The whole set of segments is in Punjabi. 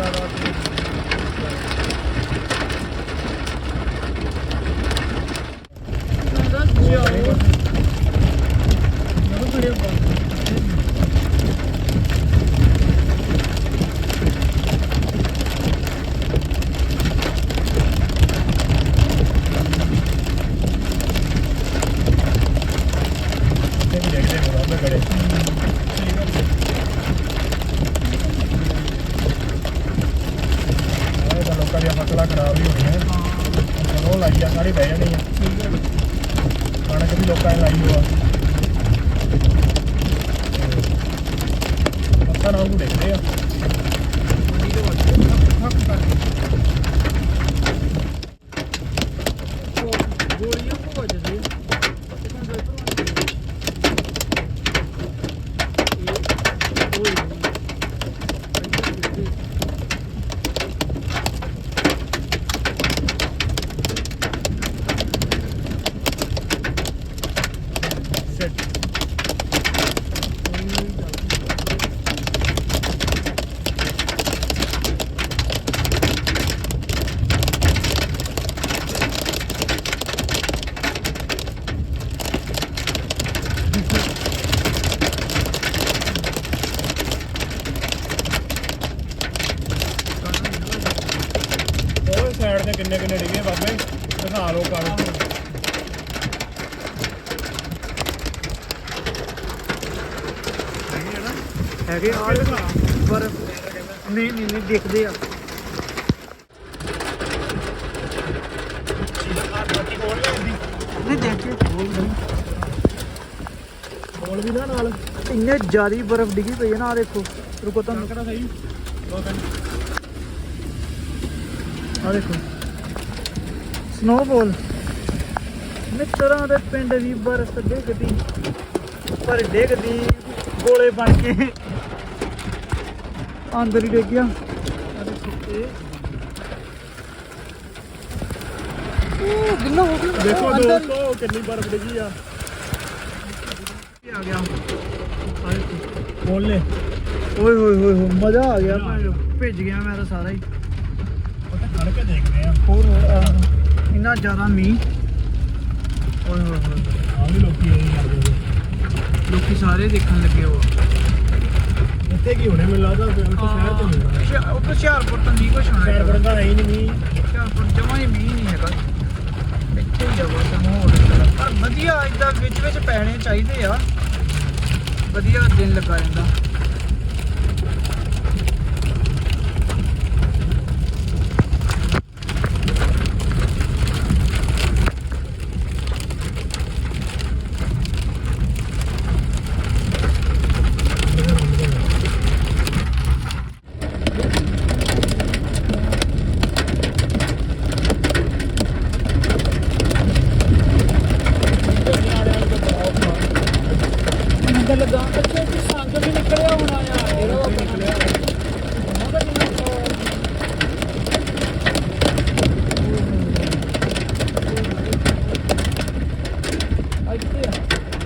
ਜ਼ਿਆਦਾ ਦੇਖਦੇ ਹੋ ਉਹਦੇ ਘਰੇ ਆਹ ਤਾਂ ਲੋਕਾਂ ਦੀਆਂ ਫਸਲਾਂ ਖਰਾਬ ਹੀ ਹੋਣੀਆਂ ਹਾਂ ਉਹ ਲਾਈ ਆ ਸਾਰੀ ਬਹਿ ਜਾਣੀ ਆ। ਕਣਕ ਵੀ ਲੋਕਾਂ ਨੇ ਲਾਈ ਹੋਆ। ਪੱਤਾ ਨਾਲ ਨੂੰ ਦੇਖਦੇ ਆ। ਗੋਲੀਆਂ ਭੋਜਦੇ ਸੈਟ ਉਹ ਸਾਈਡ ਤੇ ਕਿੰਨੇ ਕਿੰਨੇ ਡਿੱਗੇ ਬਾਬੇ? ਦਿਖਾ ਲੋ ਕਰ ਹੈਗੇ ਆ ਪਰ ਨਹੀਂ ਨਹੀਂ ਨਹੀਂ ਦਿਖਦੇ ਆ। ਨਹੀਂ ਦੇਖੇ। ਬੋਲ ਵੀ ਨਾ ਨਾਲ। ਇੰਨੇ ਜ਼ਿਆਦੀ ਬਰਫ਼ ਡਿੱਗੀ ਪਈ ਹੈ ਨਾ ਆ ਦੇਖੋ। ਰੁਕੋ ਤੁਹਾਨੂੰ। ਕਿਹੜਾ ਸਹੀ। ਦੋ ਤਿੰਨ। ਆ ਦੇਖੋ। ਸਨੋਬੋਲ ਮਿੱਤਰਾਂ ਦੇ ਪਿੰਡ ਦੀ ਬਰਫ਼ ਡਿੱਗਦੀ ਪਰ ਡਿੱਗਦੀ ਗੋਲੇ ਬਣ ਕੇ। ਅੰਦਰ ਹੀ ਡਿੱਗ ਗਿਆ। ਆ ਦੇਖੋ ਇਹ ਉਹ ਗਿੱਲਾ ਹੋ ਗਿਆ। ਦੇਖੋ ਉਹ ਅੰਦਰ। ਦੋਸਤੋ ਕਿੰਨੀ ਬਰਫ਼ ਡਿੱਗੀ ਆ। ਹੀ ਆ ਗਿਆ। ਆ ਦੇਖੋ ਬੋਲ। ਲੈ ਓਏ ਹੋਏ ਹੋਏ ਹੋਏ ਮਜ਼ਾ ਆ ਗਿਆ। ਭਾਈ ਭਿੱਜ ਗਿਆ ਮੈਂ ਤਾਂ ਸਾਰਾ ਹੀ। ਉਹ ਤਾਂ ਖੜ ਕੇ ਦੇਖਦੇ ਆ ਹੋਰ ਹੋਰ ਆਹ, ਇੰਨਾ ਜ਼ਿਆਦਾ ਮੀਂਹ। ਓਏ ਹੋਏ ਹੋਏ। ਆ ਵੀ ਲੋਕੀ ਇਹ ਕਰਦੇ ਲੋਕੀ ਸਾਰੇ ਦੇਖਣ ਲੱਗੇ ਹੋ ਇੱਥੇ ਕੀ ਹੋਣੇ ਮੈਨੂੰ ਲੱਗਦਾ ਫਿਰ ਉੱਥੇ ਸ਼ਹਿਰ ਚ ਹੋਣਾ। ਉਹ ਹੁਸ਼ਿਆਰਪੁਰ ਤਾਂ ਨਹੀਂ ਕੁਛ ਹੋਣਾ ਸ਼ਹਿਰ ਵਰਗਾ ਹੈ ਹੀ ਨਹੀਂ ਮੀਂਹ। ਹੁਸ਼ਿਆਰਪੁਰ ਜਮਾ ਹੀ ਮੀਂਹ ਨਹੀਂ ਹੈਗਾ। ਇੱਥੇ ਹੀ ਜਵਾ ਤੇ ਮਾਹੌਲ। ਪਰ ਵਧੀਆ ਇਦਾਂ ਵਿੱਚ ਵਿੱਚ ਪੈਣੇ ਚਾਹੀਦੇ ਆ। ਵਧੀਆ ਦਿਨ ਲੱਗਾ ਜਾਂਦਾ ਨੰਬਰ ਲਗਾ ਬੱਚੇ ਕਿ ਸੰਗ ਵੀ ਨਿਕਲਿਆ ਹੋਣਾ ਆ। ਇਹਦਾ ਉਹ ਨਿਕਲਿਆ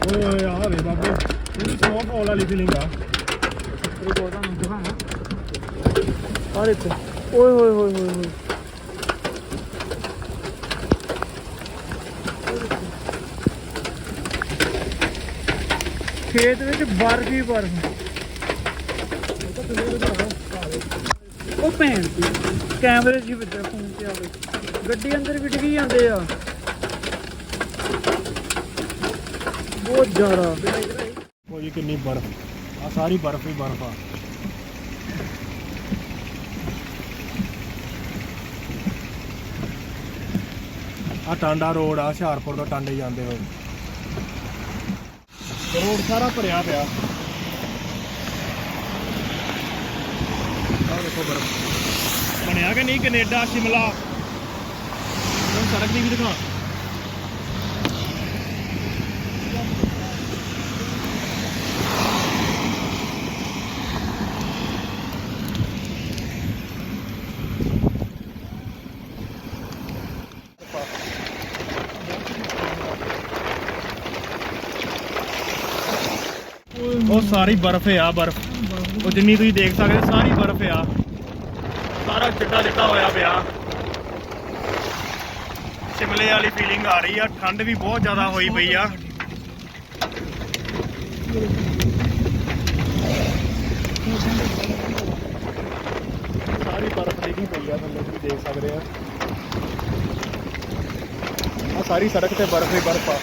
ਓਏ ਓਏ ਆ ਵੇ ਬਾਬੇ। ਪੂਰੀ ਸਨੋਫਾਲ ਵਾਲੀ ਫੀਲਿੰਗ ਆ। ਕੋਦਾ ਨੂੰ ਦਿਖਾਵਾਂ ਆ ਦੇਖੋ। ਓਏ ਹੋਏ ਹੋਏ ਹੋਏ ਹੋਏ ਖੇਤ ਵਿੱਚ ਬਰਫ ਹੀ ਬਰਫ ਉਹ ਭੈਣ ਦੀ ਕੈਮਰੇ 'ਚ ਹੀ ਵੱਜਿਆ ਫੋਨ ਤੇ ਆਵੇ ਗੱਡੀ ਅੰਦਰ ਵੀ ਡਿੱਗੀ ਜਾਂਦੇ ਆ। ਬਹੁਤ ਜ਼ਿਆਦਾ। ਉਹ ਜੀ ਕਿੰਨੀ ਬਰਫ਼। ਆ ਸਾਰੀ ਬਰਫ਼ ਹੀ ਬਰਫ਼ ਆ। ਆ ਟਾਂਡਾ ਰੋਡ ਆ, ਹੁਸ਼ਿਆਰਪੁਰ ਤੋਂ ਟਾਂਡੇ ਜਾਂਦੇ ਹੋਏ। ਰੋਡ ਸਾਰਾ ਭਰਿਆ ਪਿਆ। ਆ ਦੇਖੋ ਬਰਫ਼। ਬਣਿਆ ਕਿ ਨਹੀਂ ਕੈਨੇਡਾ, ਸ਼ਿਮਲਾ? ਹੁਣ ਸੜਕ ਦੀ ਵੀ ਦਿਖਾ। ਉਹ ਸਾਰੀ ਬਰਫ਼ ਆ ਬਰਫ਼। ਉਹ ਜਿੰਨੀ ਤੁਸੀਂ ਦੇਖ ਸਕਦੇ ਹੋ, ਸਾਰੀ ਬਰਫ਼ ਆ ਸਾਰਾ ਚਿੱਟਾ ਚਿੱਟਾ ਹੋਇਆ ਪਿਆ। ਸ਼ਿਮਲੇ ਵਾਲੀ ਫੀਲਿੰਗ ਆ ਰਹੀ ਆ, ਠੰਡ ਵੀ ਬਹੁਤ ਜ਼ਿਆਦਾ ਹੋਈ ਪਈ ਆ। ਸਾਰੀ ਬਰਫ਼ ਡਿੱਗੀ ਪਈ ਆ ਤੁਹਾਨੂੰ ਤੁਸੀਂ ਦੇਖ ਸਕਦੇ ਆ। ਆ ਸਾਰੀ ਸੜਕ ਤੇ ਬਰਫ਼ ਹੀ ਬਰਫ਼ ਆ।